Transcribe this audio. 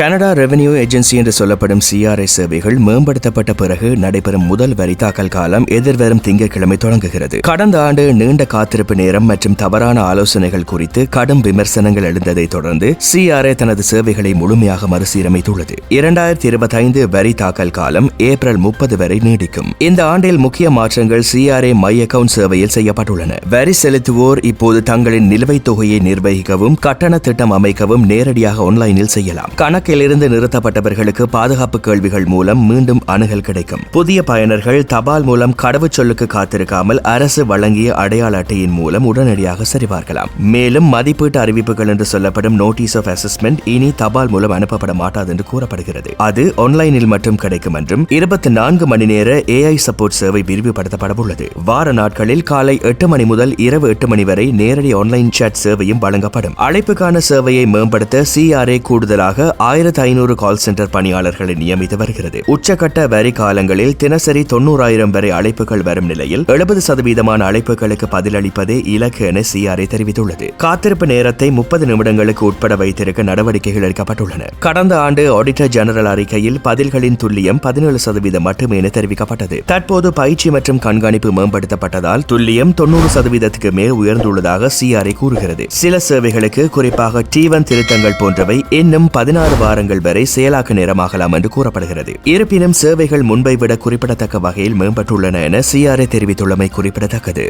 Canada revenue agency என்று சொல்லப்படும் CRI சேவைகள் மேம்படுத்தப்பட்ட பிறகு நடைபெறும் முதல் வரி தாக்கல் காலம் எதிர்வரும் திங்கட்கிழமை தொடங்குகிறது. கடந்த ஆண்டு நீண்ட காத்திருப்பு நேரம் மற்றும் தவறான ஆலோசனைகள் குறித்து கடும் விமர்சனங்கள் எழுந்ததை தொடர்ந்து சிஆர்ஐ தனது சேவைகளை முழுமையாக மறுசீரமைத்துள்ளது. இரண்டாயிரத்தி இருபத்தைந்து வரி தாக்கல் காலம் ஏப்ரல் முப்பது வரை நீடிக்கும். இந்த ஆண்டில் முக்கிய மாற்றங்கள் சிஆர்ஐ மை அக்கவுண்ட் சேவையில் செய்யப்பட்டுள்ளன. வரி செலுத்துவோர் இப்போது தங்களின் நிலுவைத் தொகையை நிர்வகிக்கவும் கட்டண திட்டம் அமைக்கவும் நேரடியாக ஆன்லைனில் செய்யலாம். கணக்கு கணக்கிலிருந்து நிறுத்தப்பட்டவர்களுக்கு பாதுகாப்பு கேள்விகள் மூலம் மீண்டும் அணுகல் கிடைக்கும். புதிய பயனர்கள் தபால் மூலம் கடவுச்சொல்லுக்கு காத்திருக்காமல் அரசு வழங்கிய அடையாள அட்டையின் மூலம் உடனடியாக சரிபார்க்கலாம். மேலும் மதிப்பீட்டு அறிவிப்புகள் என்று சொல்லப்படும் நோட்டீஸ் ஆஃப் அசஸ்மெண்ட் இனி தபால் மூலம் அனுப்பப்பட மாட்டாது என்று கூறப்படுகிறது. அது ஆன்லைனில் மட்டும் கிடைக்கும் என்றும் இருபத்தி நான்கு மணி நேர ஏஐ சப்போர்ட் சேவை விரிவுபடுத்தப்பட உள்ளது. வார நாட்களில் காலை எட்டு மணி முதல் இரவு எட்டு மணி வரை நேரடி ஆன்லைன் சேட் சேவையும் வழங்கப்படும். அழைப்புக்கான சேவையை மேம்படுத்த சிஆர்ஏ கூடுதலாக ஆயிரத்து ஐநூறு கால் சென்டர் பணியாளர்களை நியமித்து வருகிறது. உச்சகட்ட வரி காலங்களில் தினசரி தொன்னூறாயிரம் வரை அழைப்புகள் வரும் நிலையில் எழுபது சதவீதமான அழைப்புகளுக்கு பதிலளிப்பதே இலக்கு என சிஆர்ஐ தெரிவித்துள்ளது. காத்திருப்பு நேரத்தை முப்பது நிமிடங்களுக்கு உட்பட வைத்திருக்க நடவடிக்கைகள் எடுக்கப்பட்டுள்ளன. கடந்த ஆண்டு ஆடிட்டர் ஜெனரல் அறிக்கையில் பதில்களின் துல்லியம் பதினேழு சதவீதம் மட்டுமே என தெரிவிக்கப்பட்டது. தற்போது பயிற்சி மற்றும் கண்காணிப்பு மேம்படுத்தப்பட்டதால் துல்லியம் தொண்ணூறு சதவீதத்துக்கு மேல் உயர்ந்துள்ளதாக சிஆர்ஐ கூறுகிறது. சில சேவைகளுக்கு குறிப்பாக டீவன் திருத்தங்கள் போன்றவை இன்னும் பதினாறு வாரங்கள் வரை செயலாக்க நேரமாகலாம் என்று கூறப்படுகிறது. இருப்பினும் சேவைகள் முன்பை விட குறிப்பிடத்தக்க வகையில் மேம்பட்டுள்ளன என சிஆர்ஐ தெரிவித்துள்ளமை குறிப்பிடத்தக்கது.